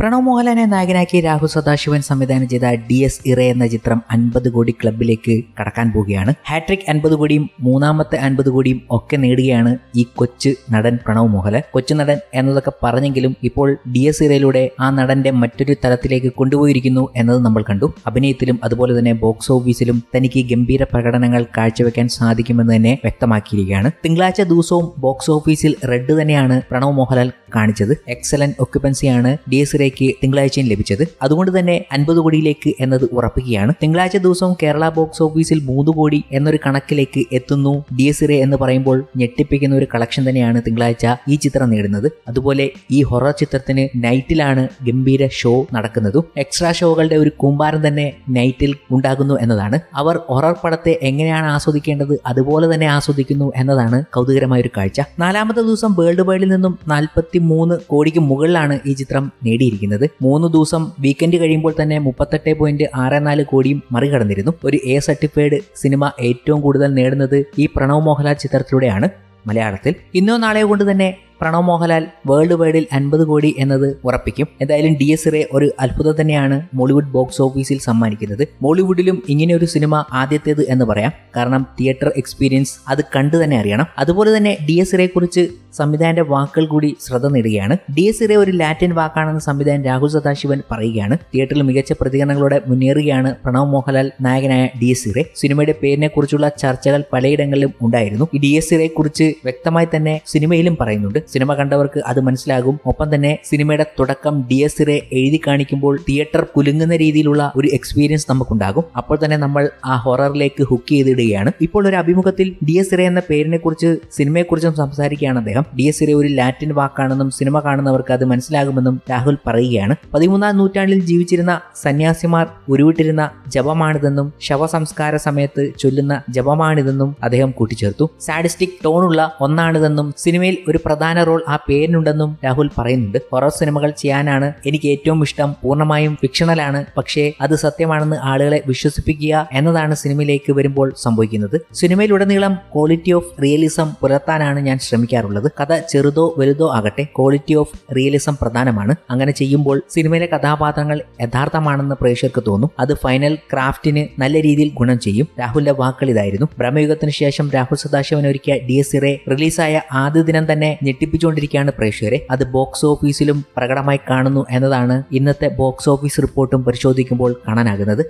പ്രണവ് മോഹൻലാലിനെ നായകനാക്കി രാഹുൽ സദാശിവൻ സംവിധാനം ചെയ്ത ഡി എസ് ഇറ എന്ന ചിത്രം അൻപത് കോടി ക്ലബിലേക്ക് കടക്കാൻ പോവുകയാണ്. ഹാട്രിക് അൻപത് കോടിയും മൂന്നാമത്തെ അൻപത് കോടിയും ഒക്കെ നേടുകയാണ് ഈ കൊച്ചു നടൻ പ്രണവ് മോഹൻലാൽ. കൊച്ചു നടൻ എന്നതൊക്കെ പറഞ്ഞെങ്കിലും ഇപ്പോൾ ഡി എസ് ഇറയിലൂടെ ആ നടന്റെ മറ്റൊരു തലത്തിലേക്ക് കൊണ്ടുപോയിരിക്കുന്നു എന്നത് നമ്മൾ കണ്ടു. അഭിനയത്തിലും അതുപോലെ തന്നെ ബോക്സ് ഓഫീസിലും തനിക്ക് ഗംഭീര പ്രകടനങ്ങൾ കാഴ്ചവെക്കാൻ സാധിക്കുമെന്ന് തന്നെ വ്യക്തമാക്കിയിരിക്കുകയാണ്. തിങ്കളാഴ്ച ദിവസവും ബോക്സ് ഓഫീസിൽ റെഡ് തന്നെയാണ് പ്രണവ് മോഹൻലാൽ കാണിച്ചത്. എക്സലന്റ് ഒക്യുപ്പൻസിയാണ് ഡി എസ് റേക്ക് തിങ്കളാഴ്ചയും ലഭിച്ചത്. അതുകൊണ്ട് തന്നെ അൻപത് കോടിയിലേക്ക് എന്നത് ഉറപ്പിക്കുകയാണ്. തിങ്കളാഴ്ച ദിവസവും കേരള ബോക്സ് ഓഫീസിൽ മൂന്ന് കോടി എന്നൊരു കണക്കിലേക്ക് എത്തുന്നു ഡി എസ് റേ എന്ന് പറയുമ്പോൾ ഞെട്ടിപ്പിക്കുന്ന ഒരു കളക്ഷൻ തന്നെയാണ് തിങ്കളാഴ്ച ഈ ചിത്രം നേടുന്നത്. അതുപോലെ ഈ ഹൊറർ ചിത്രത്തിന് നൈറ്റിലാണ് ഗംഭീര ഷോ നടക്കുന്നതും. എക്സ്ട്രാ ഷോകളുടെ ഒരു കൂമ്പാരം തന്നെ നൈറ്റിൽ ഉണ്ടാകുന്നു എന്നതാണ്. അവർ ഹൊറർ പടത്തെ എങ്ങനെയാണ് ആസ്വദിക്കേണ്ടത് അതുപോലെ തന്നെ ആസ്വദിക്കുന്നു എന്നതാണ് കൗതുകരമായ ഒരു കാഴ്ച. നാലാമത്തെ ദിവസം വേൾഡ് വൈഡിൽ നിന്നും നാൽപ്പത്തി മൂന്ന് കോടിക്ക് മുകളിലാണ് ഈ ചിത്രം നേടിയിരിക്കുന്നത്. മൂന്ന് ദിവസം വീക്കെൻഡ് കഴിയുമ്പോൾ തന്നെ മുപ്പത്തെട്ട് പോയിന്റ് ആറ് നാല് കോടിയും മറികടന്നിരുന്നു. ഒരു എ സർട്ടിഫൈഡ് സിനിമ ഏറ്റവും കൂടുതൽ നേടുന്നത് ഈ പ്രണവ് മോഹൻലാൽ ചിത്രത്തിലൂടെയാണ് മലയാളത്തിൽ. ഇന്നോ നാളെയോ കൊണ്ട് തന്നെ പ്രണവ് മോഹൻലാൽ വേൾഡ് വൈഡിൽ അൻപത് കോടി എന്നത് ഉറപ്പിക്കും. എന്തായാലും ഡി എസ് റേ ഒരു അത്ഭുതം തന്നെയാണ് മോളിവുഡ് ബോക്സ് ഓഫീസിൽ സമ്മാനിക്കുന്നത്. മോളിവുഡിലും ഇങ്ങനെ ഒരു സിനിമ ആദ്യത്തേത് എന്ന് പറയാം. കാരണം തിയേറ്റർ എക്സ്പീരിയൻസ് അത് കണ്ടു തന്നെ അറിയണം. അതുപോലെ തന്നെ ഡി എസ് ഇറയെ കുറിച്ച് സംവിധായകന്റെ വാക്കുകൾ കൂടി ശ്രദ്ധ നേടുകയാണ്. ഡി എസ് ഇറെ ഒരു ലാറ്റിൻ വാക്കാണെന്ന് സംവിധായകൻ രാഹുൽ സദാശിവൻ പറയുകയാണ്. തിയേറ്ററിൽ മികച്ച പ്രതികരണങ്ങളോടെ മുന്നേറുകയാണ് പ്രണവ് മോഹൻലാൽ നായകനായ ഡി എസ് ഇറെ സിനിമയുടെ പേരിനെ കുറിച്ചുള്ള ചർച്ചകൾ പലയിടങ്ങളിലും ഉണ്ടായിരുന്നു. ഈ ഡി എസ് ഇറയെ കുറിച്ച് വ്യക്തമായി തന്നെ സിനിമയിലും പറയുന്നുണ്ട്. സിനിമ കണ്ടവർക്ക് അത് മനസ്സിലാകും. ഒപ്പം തന്നെ സിനിമയുടെ തുടക്കം ഡി എസ് ഇറെ എഴുതി കാണിക്കുമ്പോൾ തിയേറ്റർ കുലുങ്ങുന്ന രീതിയിലുള്ള ഒരു എക്സ്പീരിയൻസ് നമുക്കുണ്ടാകും. അപ്പോൾ തന്നെ നമ്മൾ ആ ഹൊററിലേക്ക് ഹുക്ക് ചെയ്തിടുകയാണ് ഇപ്പോൾ ഒരു അഭിമുഖത്തിൽ ഡി എസ് ഇറെ എന്ന പേരിനെ കുറിച്ച് സിനിമയെക്കുറിച്ചും സംസാരിക്കുകയാണ് അദ്ദേഹം. ഡി എസ് ഇറെ ഒരു ലാറ്റിൻ വാക്കാണെന്നും സിനിമ കാണുന്നവർക്ക് അത് മനസ്സിലാകുമെന്നും രാഹുൽ പറയുകയാണ്. പതിമൂന്നാം നൂറ്റാണ്ടിൽ ജീവിച്ചിരുന്ന സന്യാസിമാർ ഉരുവിട്ടിരുന്ന ജപമാണിതെന്നും ശവസംസ്കാര സമയത്ത് ചൊല്ലുന്ന ജപമാണിതെന്നും അദ്ദേഹം കൂട്ടിച്ചേർത്തു. സാഡിസ്റ്റിക് ടോണുള്ള ഒന്നാണിതെന്നും സിനിമയിൽ ഒരു പ്രധാന റോൾ ആ പേരിനുണ്ടെന്നും രാഹുൽ പറയുന്നുണ്ട്. ഹൊറർ സിനിമകൾ ചെയ്യാനാണ് എനിക്ക് ഏറ്റവും ഇഷ്ടം. പൂർണമായും ഫിക്ഷണലാണ്. പക്ഷേ അത് സത്യമാണെന്ന് ആളുകളെ വിശ്വസിപ്പിക്കുക എന്നതാണ് സിനിമയിലേക്ക് വരുമ്പോൾ സംഭവിക്കുന്നത്. സിനിമയിലുടനീളം ക്വാളിറ്റി ഓഫ് റിയലിസം പുലർത്താനാണ് ഞാൻ ശ്രമിക്കാറുള്ളത്. കഥ ചെറുതോ വലുതോ ആകട്ടെ ക്വാളിറ്റി ഓഫ് റിയലിസം പ്രധാനമാണ്. അങ്ങനെ ചെയ്യുമ്പോൾ സിനിമയിലെ കഥാപാത്രങ്ങൾ യഥാർത്ഥമാണെന്ന് പ്രേക്ഷകർക്ക് തോന്നും. അത് ഫൈനൽ ക്രാഫ്റ്റിന് നല്ല രീതിയിൽ ഗുണം ചെയ്യും. രാഹുലിന്റെ വാക്കുകൾ ഇതായിരുന്നു. ബ്രഹ്മയുഗത്തിന് ശേഷം രാഹുൽ സദാശിവൻ ഒരുക്കിയ ഡി എസ് ഇറെ റിലീസായ ആദ്യ ദിനം തന്നെ ഞെട്ടിപ്പിച്ചുകൊണ്ടിരിക്കുകയാണ് പ്രേക്ഷകരെ. അത് ബോക്സ് ഓഫീസിലും പ്രകടമായി കാണുന്നു എന്നതാണ് ഇന്നത്തെ ബോക്സ് ഓഫീസ് റിപ്പോർട്ടും പരിശോധിക്കുമ്പോൾ കാണാനാകുന്നത്.